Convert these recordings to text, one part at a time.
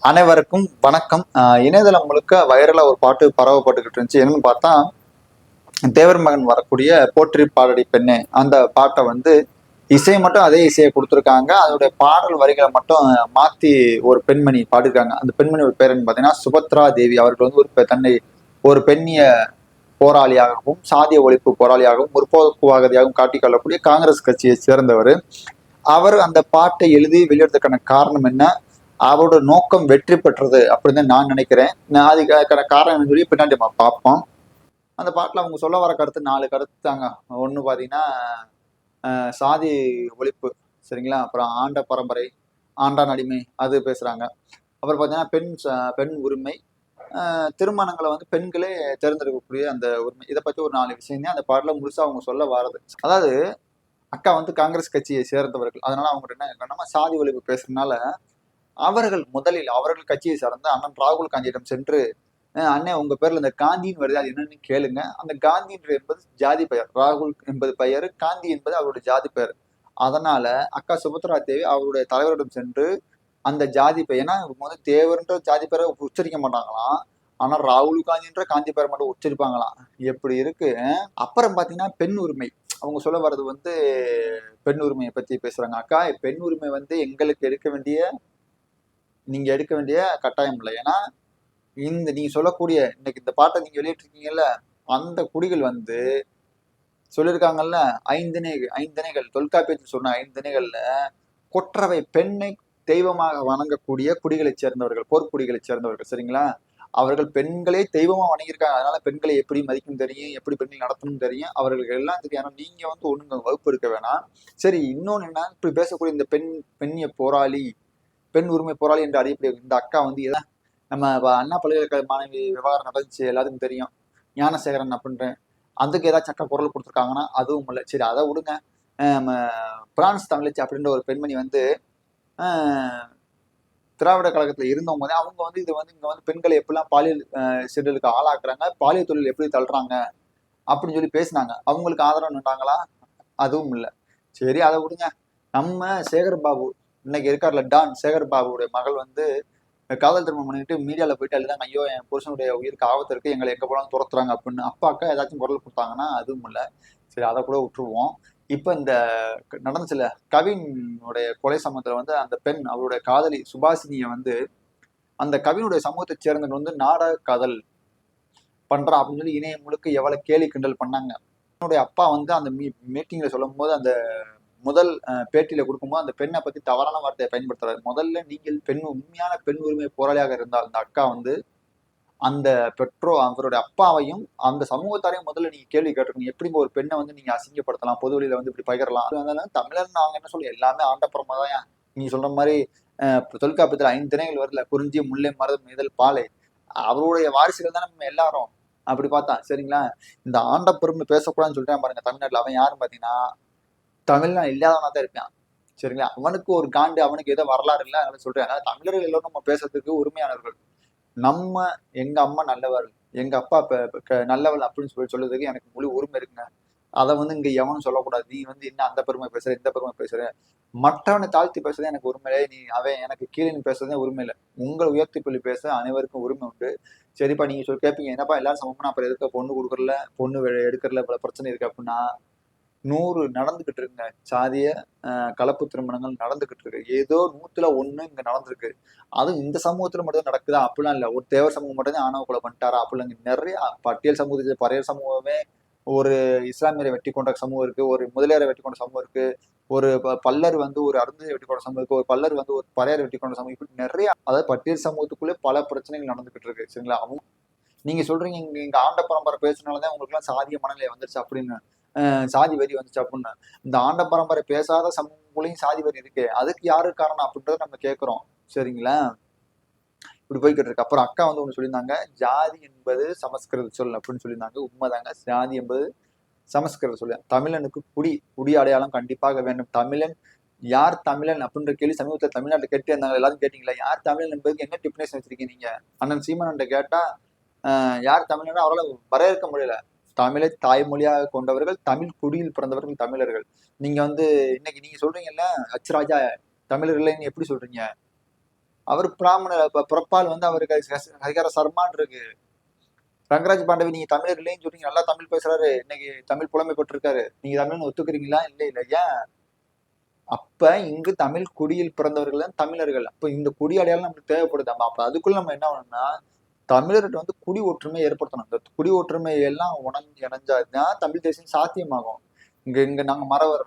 அனைவருக்கும் வணக்கம். இணையதளம் முழுக்க வைரலா ஒரு பாட்டு பரவப்பட்டுக்கிட்டு இருந்துச்சு. என்னன்னு பார்த்தா தேவர் மகன் வரக்கூடிய போற்றி பாடடி பெண்ணே அந்த பாட்டை வந்து இசை மட்டும் அதே இசையை கொடுத்துருக்காங்க. அதோடைய பாடல் வரிகளை மட்டும் மாத்தி ஒரு பெண்மணி பாடிருக்காங்க அந்த பெண்மணியோட பேர் பார்த்தீங்கன்னா சுபத்ரா தேவி. அவர்கள் வந்து ஒரு பெ- தன்னை ஒரு பெண்ணிய போராளியாகவும் சாதிய ஒழிப்பு போராளியாகவும் முற்போக்குவாகதியாகவும் காட்டிக்கொள்ளக்கூடிய காங்கிரஸ் கட்சியை சேர்ந்தவர். அவர் அந்த பாட்டை எழுதி வெளியிடுறதுக்கான காரணம் என்ன? அவரோட நோக்கம் வெற்றி பெற்றது அப்படின்னு தான் நான் நினைக்கிறேன். நான் அதுக்கான காரணம் சொல்லி பின்னாடி நம்ம பார்ப்போம். அந்த பாட்டில் அவங்க சொல்ல வர கருத்து நாலு கருத்து தாங்க ஒன்று பார்த்தீங்கன்னா சாதி ஒழிப்பு சரிங்களா? அப்புறம் ஆண்ட பரம்பரை ஆண்டான் அடிமை அது பேசுகிறாங்க அப்புறம் பார்த்தீங்கன்னா பெண் பெண் உரிமை திருமணங்களை வந்து பெண்களே தேர்ந்தெடுக்கக்கூடிய அந்த உரிமை. இதை பற்றி ஒரு நாலு விஷயம் தான் அந்த பாட்டில் முழுசாக அவங்க சொல்ல வரது அதாவது அக்கா வந்து காங்கிரஸ் கட்சியை சேர்ந்தவர்கள். அதனால அவங்க என்ன நம்ம சாதி ஒழிப்பு பேசுறதுனால அவர்கள் முதலில் அவர்கள் கட்சியை சார்ந்த அண்ணன் ராகுல் காந்தியிடம் சென்று அண்ணே உங்க பேர்ல இந்த காந்தின்னு வருது அது என்னன்னு கேளுங்க. அந்த காந்தி என்பது ஜாதி பெயர். ராகுல் என்பது பெயர் காந்தி என்பது அவருடைய ஜாதி பெயர். அதனால அக்கா சுபத்ரா தேவி அவருடைய தலைவரிடம் சென்று அந்த ஜாதி பெயர் ஏன்னா வந்து தேவர்ன்ற ஜாதி பெயரை உச்சரிக்க மாட்டாங்களாம். ஆனா ராகுல் காந்தின்ற காந்தி பெயரை மட்டும் உச்சரிப்பாங்களாம். எப்படி இருக்கு? அப்புறம் பாத்தீங்கன்னா பெண் உரிமை. அவங்க சொல்ல வர்றது வந்து பெண் உரிமையை பத்தி பேசுறாங்க. அக்கா பெண் உரிமை வந்து எங்களுக்கு எடுக்க வேண்டிய நீங்கள் எடுக்க வேண்டிய கட்டாயம் இல்லை. ஏன்னா இந்த நீங்கள் சொல்லக்கூடிய இன்னைக்கு இந்த பாட்டை நீங்கள் வெளியிட்டிருக்கீங்கல்ல அந்த குடிகள் வந்து சொல்லியிருக்காங்கல்ல ஐந்தினை ஐந்திணைகள் தொல்காப்பியத்தில் சொன்ன ஐந்தினைகளில் கொற்றவை பெண்ணை தெய்வமாக வணங்கக்கூடிய குடிகளைச் சேர்ந்தவர்கள் போர்க்குடிகளைச் சேர்ந்தவர்கள் சரிங்களா? அவர்கள் பெண்களே தெய்வமாக வணங்கியிருக்காங்க. அதனால பெண்களை எப்படி மதிக்கும் தெரியும் எப்படி பெண்கள் நடத்தணும் தெரியும். அவர்களுக்கு எல்லாம் தெரியும். ஆனால் நீங்கள் வந்து ஒன்றுங்க வகுப்பு இருக்க வேணாம். சரி இன்னொன்று என்ன? இப்படி பேசக்கூடிய இந்த பெண் பெண்ணிய போராளி பெண் உரிமை போராளி என்று அறியப்படுகிறது இந்த அக்கா வந்து எதா? நம்ம அண்ணா பல்கலைக்கழக மாணவி விவகாரம் நடந்துச்சு எல்லாத்துக்கும் தெரியும். ஞானசேகரன் அப்படின்றேன் அதுக்கு ஏதாச்சும் அக்கா குரல் கொடுத்துருக்காங்கன்னா அதுவும் இல்லை. சரி அதை விடுங்க. நம்ம பிரான்ஸ் தமிழச்சி அப்படின்ற ஒரு பெண்மணி வந்து திராவிட கழகத்துல இருந்தவங்க வந்து அவங்க வந்து இது வந்து இங்க வந்து பெண்களை எப்படிலாம் பாலியல் அஹ், ஆளாக்குறாங்க பாலியல் தொழில் எப்படி தள்ளுறாங்க அப்படின்னு சொல்லி பேசினாங்க. அவங்களுக்கு ஆதரவு நின்றாங்களா அதுவும் இல்லை. சரி அதை விடுங்க. நம்ம சேகர் பாபு இன்னைக்கு இருக்கார்ல டான் சேகர் பாபுடைய மகள் வந்து காதல் திருமணம் பண்ணிட்டு மீடியாவில் போயிட்டு அழுதாங்க ஐயோ என் புருஷனுடைய உயிருக்கு ஆபத்து இருக்கு எங்களை எங்கே போனாலும் துரத்துறாங்க அப்படின்னு அப்பா அக்கா ஏதாச்சும் குரல் கொடுத்தாங்கன்னா அதுவும் இல்லை. சரி அதை கூட விட்டுருவோம். இப்போ இந்த க- நடந்துச்சுல கவினுடைய கொலை சமூகத்தில் வந்து அந்த பெண் அவருடைய காதலி சுபாசினியை வந்து அந்த கவினுடைய சமூகத்தை சேர்ந்தவங்க வந்து நாடக காதல் பண்றா அப்படின்னு சொல்லி இணையம் முழுக்க எவ்வளவு கேலி கிண்டல் பண்ணாங்க. என்னுடைய அப்பா வந்து அந்த மீ மீட்டிங்ல சொல்லும் போது அந்த முதல் பேட்டியில கொடுக்கும்போது அந்த பெண்ணை பத்தி தவறான வார்த்தையை பயன்படுத்துறாரு. முதல்ல நீங்கள் பெண் உண்மையான பெண் உரிமை போராளியாக இருந்தால் அந்த அக்கா வந்து அந்த பெற்றோ அவருடைய அப்பாவையும் அந்த சமூகத்தாரையும் முதல்ல நீங்க கேள்வி கேட்டிருக்கணும். எப்படி ஒரு பெண்ணை வந்து நீங்க அசிங்கப்படுத்தலாம்? பொது வழியில வந்து இப்படி பகிரலாம்? அதனால தமிழர் நாங்க என்ன சொல்ல எல்லாமே ஆண்டப்புறமா தான். நீங்க சொல்ற மாதிரி அஹ், தொல்காப்பியத்துல ஐந்து திணைகள் வரல குறிஞ்சி முல்லை மரதம் இதழ் பாலை. அவருடைய வாரிசுகள் தான் நம்ம எல்லாரும். அப்படி பார்த்தா சரிங்களா? இந்த ஆண்ட பெருமை பேசக்கூடாதுன்னு சொல்லிட்டேன் பாருங்க தமிழ்நாட்டில். அவன் யாருன்னு தமிழ் தமிழ்னா இல்லாதவனா தான் இருப்பான் சரிங்களா? அவனுக்கு ஒரு காண்டு அவனுக்கு ஏதோ வரலாறு இல்லை அதனால சொல்றேன். அதனால தமிழர்கள் எல்லோரும் நம்ம பேசுறதுக்கு உரிமையானவர்கள் நம்ம எங்க அம்மா நல்லவர் எங்க அப்பா நல்லவள் அப்படின்னு சொல்லி சொல்றதுக்கு எனக்கு முழு உரிமை இருக்குங்க. அதை வந்து இங்க எவனும் சொல்லக்கூடாது. நீ வந்து என்ன அந்த பெருமை பேசுற இந்த பெருமை பேசுற? மற்றவனை தாழ்த்தி பேசுறதே எனக்கு உரிமை இல்லை. நீ அவன் எனக்கு கீழே பேசுறதே உரிமை இல்லை. உங்களை உயர்த்தி புள்ளி பேச அனைவருக்கும் உரிமை உண்டு. சரிப்பா நீங்க சொல்லி கேட்பீங்க என்னப்பா எல்லாரும் சமம்னா அப்புறம் எதுக்க பொண்ணு கொடுக்கறல பொண்ணு எடுக்கிறல இவ்வளவு பிரச்சனை இருக்கு அப்படின்னா நூறு நடந்துகிட்டு இருக்குங்க. சாதிய கலப்பு திருமணங்கள் நடந்துகிட்டு இருக்கு. ஏதோ நூத்துல ஒண்ணு இங்க நடந்திருக்கு. அதுவும் இந்த சமூகத்துல மட்டும் நடக்குதா? அப்படிலாம் இல்ல. ஒரு தேவர் சமூகம் மட்டும் ஆணவ கொலை பண்ணிட்டாரா? அப்படிலாம் இங்க நிறைய பட்டியல் சமூகத்தை பறையர் சமூகமே ஒரு இஸ்லாமியரை வெட்டி கொண்ட சமூகம் இருக்கு. ஒரு முதலியாரை வெட்டி கொண்ட சமூகம் இருக்கு. ஒரு ப- பல்லர் வந்து ஒரு அருந்ததியை வெட்டி கொண்ட சமூகம் இருக்கு. ஒரு பல்லர் வந்து ஒரு பறையர் வெட்டி கொண்ட சமூகம் இப்படி நிறைய அதாவது பட்டியல் சமூகத்துக்குள்ளே பல பிரச்சனைகள் நடந்துகிட்டு இருக்கு. சரிங்களா? அவங்க நீங்க சொல்றீங்க இங்க இங்க ஆண்ட பரம்பரை பேசுனாலதான் உங்களுக்கு எல்லாம் சாதிய மனநிலை வந்துருச்சு அப்படின்னு. சாதி வரி வந்துச்சு அப்படின்னு இந்த ஆண்ட பரம்பரை பேசாத சமூகங்களையும் சாதி வரி இருக்கு அதுக்கு யாரு காரணம் அப்படின்றத நம்ம கேட்கிறோம் சரிங்களா? இப்படி போய்கிட்டு இருக்கு. அப்புறம் அக்கா வந்து ஒண்ணு சொல்லியிருந்தாங்க ஜாதி என்பது சமஸ்கிருத சொல் அப்படின்னு சொல்லியிருந்தாங்க உண்மைதாங்க. ஜாதி என்பது சமஸ்கிருத சொல். தமிழனுக்கு குடி குடி அடையாளம் கண்டிப்பாக வேண்டும். தமிழன் யார் தமிழன் அப்படின்ற கேள்வி சமீபத்தில் தமிழ்நாட்டில் கேட்டு இருந்தாங்க எல்லாரும் கேட்டீங்களா? யார் தமிழன் என்பதுக்கு என்ன டிஃபினேஷன் வச்சிருக்கீங்க நீங்க? அண்ணன் சீமன் கேட்டா ஆஹ் யார் தமிழன் அவரால் வரையறுக்க முடியல. தமிழை தாய்மொழியாக கொண்டவர்கள் தமிழ் குடியில் பிறந்தவர்கள் தமிழர்கள். நீங்க வந்து இன்னைக்கு நீங்க சொல்றீங்கல்ல அச்சுராஜா தமிழர்கள்னு எப்படி சொல்றீங்க? அவர் பிராமணர் பிறப்பால் வந்து அவருக்கு ஹரிகார சர்மான் இருக்கு. ரங்கராஜ் பாண்டவி நீங்க தமிழர் இல்லைன்னு சொல்றீங்க நல்லா தமிழ் பேசுறாரு. இன்னைக்கு தமிழ் புலமை பெற்றிருக்காரு நீங்க தமிழ்னு ஒத்துக்கிறீங்களா இல்ல இல்ல ஏன்? அப்ப இங்கு தமிழ் குடியில் பிறந்தவர்கள் தான் தமிழர்கள். அப்ப இந்த குடி அடையாளம் நமக்கு தேவைப்படுது அப்ப அதுக்குள்ள நம்ம என்ன பண்ணணும்னா தமிழர்கிட்ட வந்து குடி ஒற்றுமை ஏற்படுத்தணும். இந்த குடி ஒற்றுமை எல்லாம் உணர்ந்து இணைஞ்சாதான் தமிழ் தேசியம் சாத்தியமாகும். இங்க இங்க நாங்க மறவர்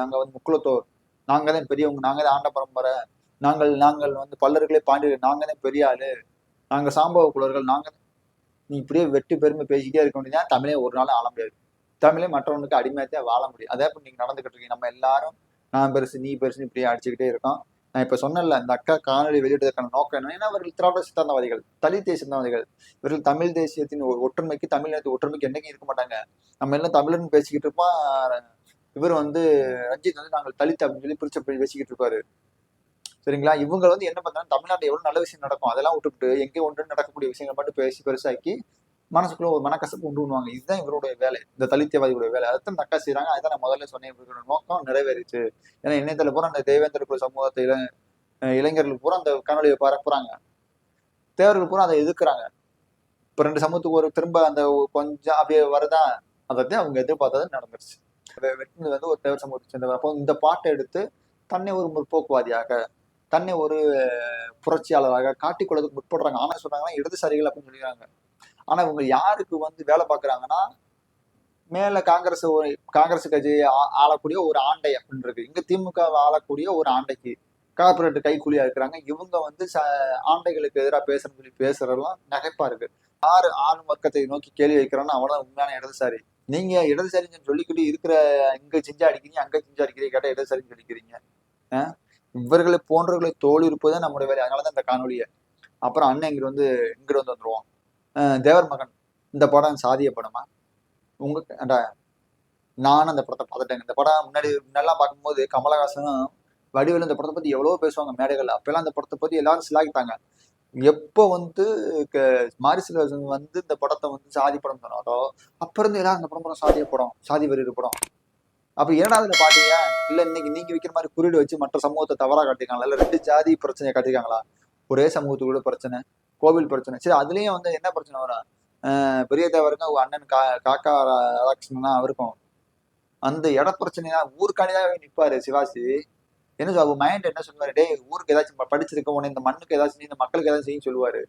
நாங்க வந்து முக்குலத்தோர் நாங்க தான் பெரியவங்க. நாங்க தான் ஆண்ட பரம்பரை. நாங்கள் நாங்கள் வந்து பல்லர்களே பாண்டியர்கள் நாங்க தான் பெரிய ஆளு. நாங்க சாம்பவ குலர்கள் நாங்க நீ இப்படியே வெட்டி பெருமை பேசிக்கிட்டே இருக்க வேண்டியதான் தமிழே ஒரு நாள் ஆள முடியாது. தமிழே மற்றவனுக்கு அடிமையத்தான் வாழ முடியும். அதே இப்போ நீங்க நடந்துகிட்டு இருக்கீங்க. நம்ம எல்லாரும் நான் பெருசு நீ பெருசு இப்படியே அடிச்சுக்கிட்டே இருக்கோம். நான் இப்ப சொன்னேன்ல இந்த அக்கா காணொலி வெளியிடுவதற்கான நோக்கம் என்ன? ஏன்னா அவர்கள் திராவிட சித்தாந்தவாதிகள் தலித் தேசிய சித்தாந்தவாதிகள் இவர்கள் தமிழ் தேசியத்தின் ஒற்றுமைக்கு தமிழ் ஒற்றுமைக்கு என்னைக்கும் இருக்க மாட்டாங்க. நம்ம எல்லாம் தமிழர்னு பேசிக்கிட்டு இருப்போம். இவர் வந்து ரஞ்சித் வந்து நாங்கள் தலித் அப்படின்னு சொல்லி பிரிச்ச பேசிக்கிட்டு இருப்பாரு. சரிங்களா? இவங்க வந்து என்ன பண்ணாலும் தமிழ்நாட்டில் எவ்வளவு நல்ல விஷயம் நடக்கும்? அதெல்லாம் விட்டுவிட்டு எங்கே ஒன்று நடக்கக்கூடிய விஷயங்கள் மட்டும் பேசி பெருசாக்கி மனசுக்குள்ள ஒரு மனக்கசப்பு உண்டு பண்ணுவாங்க இதுதான் இவருடைய வேலை. இந்த தலித்தியவாதிகளுடைய வேலை. அதைத்தான் தக்கா செய்றாங்க. அதான் நான் முதல்ல சொன்னேன். இவர்களோட நோக்கம் நிறைவேறிச்சு. ஏன்னா இணையத்துல பூரா அந்த தேவேந்திர குல சமூகத்தை இள அஹ் இளைஞர்கள் பூரா அந்த கனொலியை பரப்புறாங்க. தேவர்கள் பூரா அதை எதிர்க்கிறாங்க. இப்ப ரெண்டு சமூகத்துக்கு ஒரு திரும்ப அந்த கொஞ்சம் அப்படியே வருதா? அதை அவங்க எதிர்பார்த்தது நடந்துருச்சு. வெட்டினது வந்து ஒரு தேவர் சமூகத்தை சேர்ந்தவர். அப்போ இந்த பாட்டை எடுத்து தன்னை ஒரு முற்போக்குவாதியாக தன்னை ஒரு புரட்சியாளராக காட்டிக்கொள்ளதுக்கு முற்படுறாங்க. ஆனா சொல்றாங்கன்னா இடதுசாரிகள் அப்படின்னு சொல்லிடுறாங்க ஆனா இவங்க யாருக்கு வந்து வேலை பார்க்குறாங்கன்னா மேல காங்கிரஸ் ஒரு காங்கிரஸ் கட்சி ஆ- ஆளக்கூடிய ஒரு ஆண்டை அப்படின்னு இருக்கு. இங்க திமுக ஆளக்கூடிய ஒரு ஆண்டைக்கு கார்பரேட் கைக்கூலியா இருக்கிறாங்க. இவங்க வந்து ச ஆண்டைகளுக்கு எதிராக பேசணும்னு சொல்லி பேசுறதெல்லாம் நகைப்பா இருக்கு. ஆறு ஆண் வர்க்கத்தை நோக்கி கேள்வி வைக்கிறான்னு அவன உண்மையான இடதுசாரி. நீங்க இடதுசாரின்னு சொல்லிக்கிட்டு இருக்கிற இங்க செஞ்சா அடிக்கிறீங்க அங்க செஞ்சா அடிக்கிறீங்க கேட்டா இடதுசாரின்னு சொல்லிக்கிறீங்க. ஆஹ் இவர்களை போன்றவர்களை தோல் இருப்பதே நம்முடைய வேலை. அதனாலதான் இந்த காணொலியை அப்புறம் அண்ணன் இங்கிட்டு வந்து இங்கிட்டு வந்து வந்துருவோம் தேவர் மகன் இந்த படம் சாதிய படமா? உங்க ஏன்டா, நானும் அந்த படத்தை பார்த்துட்டேங்க இந்த படம் முன்னாடி முன்னெல்லாம் பார்க்கும்போது கமலஹாசனும் வடிவில் இந்த படத்தை பத்தி எவ்வளவோ பேசுவாங்க மேடைகள் அப்பெல்லாம் அந்த படத்தை பத்தி எல்லாரும் சிலாகிட்டாங்க எப்போ வந்து க- மாரி செல்வராஜன் வந்து இந்த படத்தை வந்து சாதி படம் சொன்னாரோ அப்ப இருந்து எல்லாரும் இந்த படம் படம் சாதிய படம் சாதி வெறியர் படம். அப்ப ஏழாவதுல பாத்தீங்க? இல்ல இன்னைக்கு நீங்க வைக்கிற மாதிரி குறியீடு வச்சு மற்ற சமூகத்தை தவறா காட்டிருக்காங்களா இல்ல ரெண்டு ஜாதி பிரச்சனையை காட்டிருக்காங்களா ஒரே சமூகத்துக்குள்ள பிரச்சனை. கோவில் பிரச்சனை. சரி அதுலயும் வந்து என்ன பிரச்சனை வரும் பெரிய தேவருக்கும் அவங்க அண்ணன் கா காக்கா ரா- அவருக்கும். அந்த இட பிரச்சனையா ஊருக்காண்டிதான் நிற்பாரு சிவாசி என்ன சொல்ல மைண்ட் என்ன சொல்லுவாரு? டேய் ஊருக்கு ஏதாச்சும் படிச்சிருக்க உடனே இந்த மண்ணுக்கு ஏதாச்சும் இந்த மக்களுக்கு ஏதாச்சும் செய்யும் சொல்லுவாரு.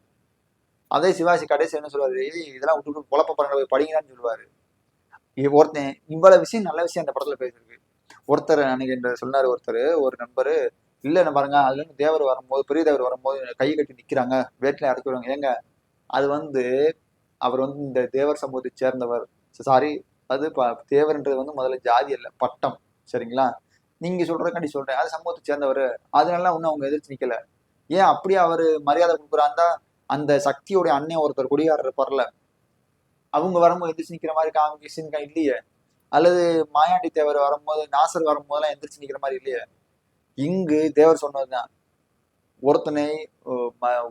அதே சிவாசி கடைசி என்ன சொல்லுவாரு? "ஏய், இதெல்லாம் விட்டு விட்டு குழப்ப பாருங்க போய் படிங்கடான்னு சொல்லுவாரு. ஒருத்தன் இவ்வளவு விஷயம் நல்ல விஷயம் அந்த படத்துல பேசியிருக்கு. ஒருத்தர் அன்னைக்கு என்று சொன்னாரு ஒருத்தர் ஒரு நண்பர் இல்ல என்ன பாருங்க அதுல இருந்து தேவர் வரும்போது பெரிய தேவர் வரும்போது கை கட்டி நிக்கிறாங்க. வேட்டில இறக்கி விடுவாங்க. ஏங்க? அது வந்து அவர் வந்து இந்த தேவர் சமூகத்தை சேர்ந்தவர். சாரி அது ப- தேவர்ன்றது வந்து முதல்ல ஜாதி இல்லை பட்டம். சரிங்களா? நீங்க சொல்றதுக்காண்டி சொல்றேன். அது சமூகத்தை சேர்ந்தவர். அதனால ஒன்றும் அவங்க எதிர்த்து நிக்கல. ஏன் அப்படியே அவர் மரியாதை கொடுக்குறாந்தா அந்த சக்தியோட அண்ணன் ஒருத்தர் குடியாரர் இருப்பார்ல அவங்க வரும்போது எந்திரிச்சு நிக்கிற மாதிரி காங்கிரஸ் இல்லையே? அல்லது மாயாண்டி தேவர் வரும்போது நாசர் வரும்போதெல்லாம் எந்திரிச்சு நிக்கிற மாதிரி இல்லையே? இங்கு தேவர் சொன்னதுதான் ஒருத்தனை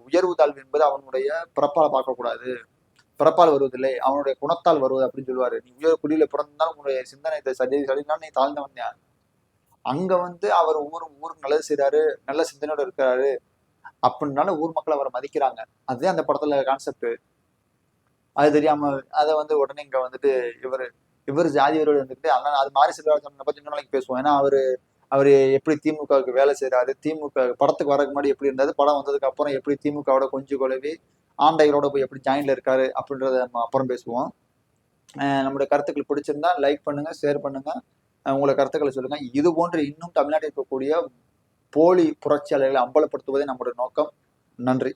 உயர்வு தாழ்வு என்பது அவனுடைய பிறப்பால் பார்க்கக்கூடாது. பிறப்பால் வருவதில்லை அவனுடைய குணத்தால் வருவது அப்படின்னு சொல்லுவாரு. நீ உயர் குடியில பிறந்தாலும் உன்னுடைய சிந்தனை சரி சரினா நீ தாழ்ந்தவன் தான் அங்க வந்து அவர் ஊர் ஊருக்கு நல்லது செய்யறாரு நல்ல சிந்தனையோட இருக்கிறாரு. அப்படின்னால ஊர் மக்கள் அவரை மதிக்கிறாங்க. அதுதான் அந்த படத்துல கான்செப்ட் அது தெரியாம அதை வந்து உடனே இங்க வந்துட்டு இவர் இவர் ஜாதியரோடு வந்துட்டு அதனால அது மாரி செல்வராஜன் பத்தி இன்னும் நாளைக்கு பேசுவோம். ஏன்னா அவரு அவர் எப்படி திமுகவுக்கு வேலை செய்கிறாரு திமுக படத்துக்கு வரக்கு முன்னாடி எப்படி இருந்தாரு படம் வந்ததுக்கு அப்புறம் எப்படி திமுகவோட கொஞ்சம் குழவி ஆண்டைகளோட போய் எப்படி ஜாயின்ல இருக்காரு அப்படின்றத நம்ம அப்புறம் பேசுவோம். நம்மளுடைய கருத்துக்கள் பிடிச்சிருந்தா லைக் பண்ணுங்க ஷேர் பண்ணுங்க. உங்களோட கருத்துக்களை சொல்லுங்க. இது போன்று இன்னும் தமிழ்நாட்டில் இருக்கக்கூடிய போலி புரட்சியாளர்களை அம்பலப்படுத்துவதே நம்முடைய நோக்கம். நன்றி.